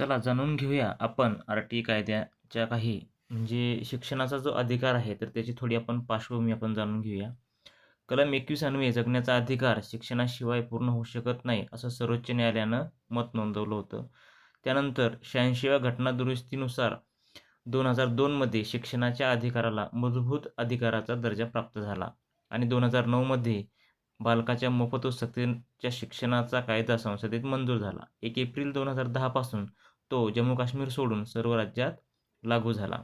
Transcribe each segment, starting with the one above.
चला जाणून घेऊया आपण आर टी कायद्याच्या काही म्हणजे शिक्षणाचा जो अधिकार आहे तर त्याची थोडी आपण पार्श्वभूमी आपण जाणून घेऊया. कलम एकवीस अन्वये जगण्याचा अधिकार शिक्षणाशिवाय पूर्ण होऊ शकत नाही असं सर्वोच्च न्यायालयानं मत नोंदवलं होतं. त्यानंतर शहाऐंशीव्या घटना दुरुस्तीनुसार दोन हजार दोनमध्ये शिक्षणाच्या अधिकाराला मूलभूत अधिकाराचा दर्जा प्राप्त झाला आणि दोन हजार नऊमध्ये बालकाच्या मोफत व सक्तीच्या शिक्षणाचा कायदा संसदेत मंजूर झाला. एक एप्रिल दोन हजार दहापासून तो जम्मू काश्मीर सोडून सर्व राज्यात लागू झाला.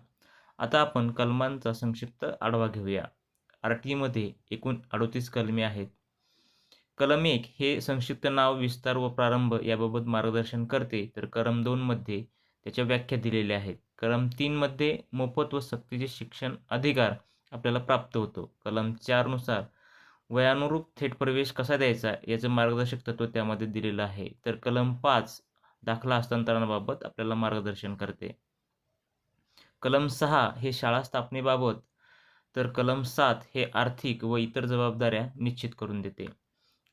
आता आपण कलमांचा संक्षिप्त आढावा घेऊया. आर टीमध्ये एकूण अडोतीस कलमे आहेत. कलम एक हे संक्षिप्त नाव विस्तार व प्रारंभ याबाबत मार्गदर्शन करते. तर कलम दोनमध्ये त्याच्या व्याख्या दिलेल्या आहेत. कलम तीनमध्ये मोफत व सक्तीचे शिक्षण अधिकार आपल्याला प्राप्त होतो. कलम चारनुसार वयानुरूप थेट प्रवेश कसा द्यायचा याचं मार्गदर्शक तत्व त्यामध्ये दिलेलं आहे. तर कलम पाच दाखला हस्तांतरणाबाबत आपल्याला मार्गदर्शन करते. कलम सहा हे शाळा स्थापनेबाबत तर कलम सात हे आर्थिक व इतर जबाबदाऱ्या निश्चित करून देते.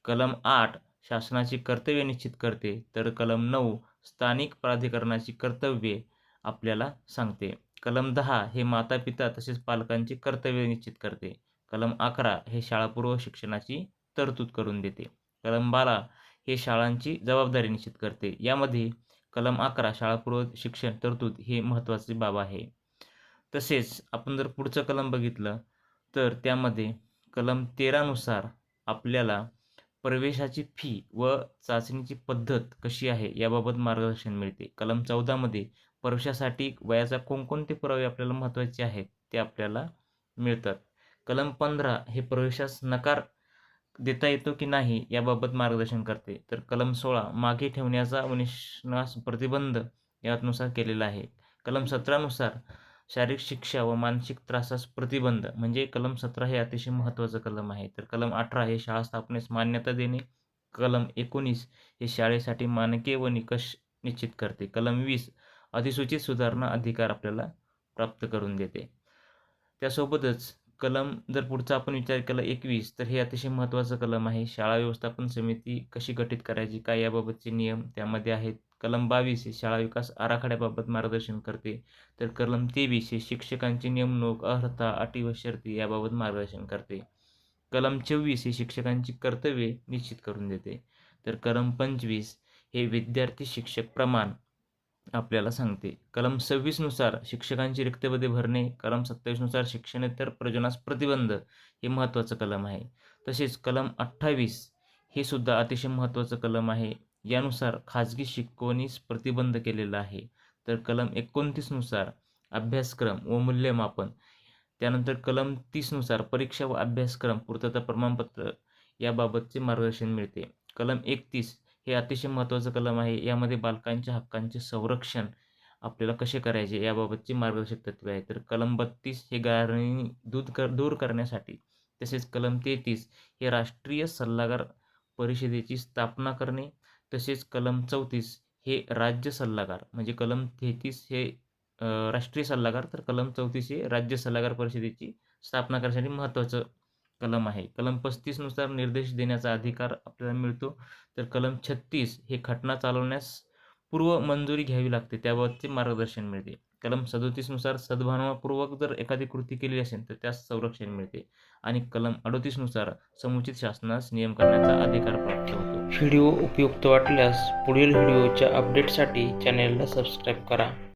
कलम आठ शासनाची कर्तव्ये निश्चित करते तर कलम नऊ स्थानिक प्राधिकरणाची कर्तव्ये आपल्याला सांगते. कलम दहा हे माता पिता तसेच पालकांची कर्तव्ये निश्चित करते. कलम अकरा हे शाळापूर्व शिक्षणाची तरतूद करून देते. कलम बारा हे शाळांची जबाबदारी निश्चित करते. यामध्ये कलम अकरा शाळापूर्व शिक्षण तरतूद हे महत्त्वाची बाब आहे. तसेच आपण जर पुढचं कलम बघितलं तर त्यामध्ये कलम तेरानुसार आपल्याला प्रवेशाची फी व चाचणीची पद्धत कशी आहे याबाबत मार्गदर्शन मिळते. कलम चौदामध्ये प्रवेशासाठी वयाचा कोणकोणते पुरावे आपल्याला महत्त्वाचे आहेत ते आपल्याला मिळतात. कलम पंधरा हे प्रवेशास नकार देता येतो की नाही याबाबत मार्गदर्शन करते. तर कलम सोळा मागे ठेवण्याचा उनिष्णास प्रतिबंध यानुसार केलेला आहे. कलम सतरानुसार शारीरिक शिक्षा व मानसिक त्रासास प्रतिबंध म्हणजे कलम सतरा हे अतिशय महत्त्वाचं कलम आहे. तर कलम अठरा हे शाळा स्थापनेस मान्यता देणे. कलम एकोणीस हे शाळेसाठी मानके व निकष निश्चित करते. कलम वीस अधिसूचित सुधारणा अधिकार आपल्याला प्राप्त करून देते. त्यासोबतच कलम जर पुढचा आपण विचार केला एकवीस तर हे अतिशय महत्त्वाचं कलम आहे. शाळा व्यवस्थापन समिती कशी गठीत करायची काय याबाबतचे नियम त्यामध्ये आहेत? कलम बावीस हे शाळा विकास आराखड्याबाबत मार्गदर्शन करते. तर कलम तेवीस हे शिक्षकांची नेमणूक अर्हता अटी व शर्ती याबाबत मार्गदर्शन करते. कलम चोवीस हे शिक्षकांची कर्तव्ये निश्चित करून देते. तर कलम पंचवीस हे विद्यार्थी शिक्षक प्रमाण आपल्याला सांगते. कलम सव्वीसनुसार शिक्षकांची रिक्तपदे भरणे कलम सत्तावीसनुसार शिक्षणेतर प्रयोजनास प्रतिबंध हे महत्त्वाचं कलम आहे. तसेच कलम अठ्ठावीस हे सुद्धा अतिशय महत्त्वाचं कलम आहे. यानुसार खाजगी शिकवणीस प्रतिबंध केलेला आहे. तर कलम एकोणतीसनुसार अभ्यासक्रम व मूल्यमापन त्यानंतर कलम तीसनुसार परीक्षा व अभ्यासक्रम पूर्तता प्रमाणपत्र याबाबतचे मार्गदर्शन मिळते. कलम एकतीस हे अतिशय महत्त्वाचं कलम आहे. यामध्ये बालकांच्या हक्कांचे संरक्षण आपल्याला कसे करायचे याबाबतचे मार्गदर्शक तत्वे आहे तर कलम बत्तीस हे गारणी दूध कर दूर करण्यासाठी तसेच कलम तेहतीस हे राष्ट्रीय सल्लागार परिषदेची स्थापना करणे तसेच कलम चौतीस हे राज्य सल्लागार म्हणजे कलम तेहतीस हे राष्ट्रीय सल्लागार तर कलम चौतीस हे राज्य सल्लागार परिषदेची स्थापना करण्यासाठी महत्त्वाचं कलम आहे. कलम पस्तीसनुसार निर्देश देण्याचा अधिकार आपल्याला मिळतो. तर कलम छत्तीस हे खटना चालवण्यास पूर्व मंजुरी घ्यावी लागते. त्याबाबतचे मार्गदर्शन मिळते. कलम सदोतीसनुसार सद्भावनापूर्वक जर एखादी कृती केली असेल तर त्यास संरक्षण मिळते. आणि कलम अडोतीसनुसार समुचित शासनास नियम करण्याचा अधिकार प्राप्त होतो. व्हिडिओ उपयुक्त वाटल्यास पुढील व्हिडिओच्या अपडेटसाठी चॅनेलला सबस्क्राईब करा.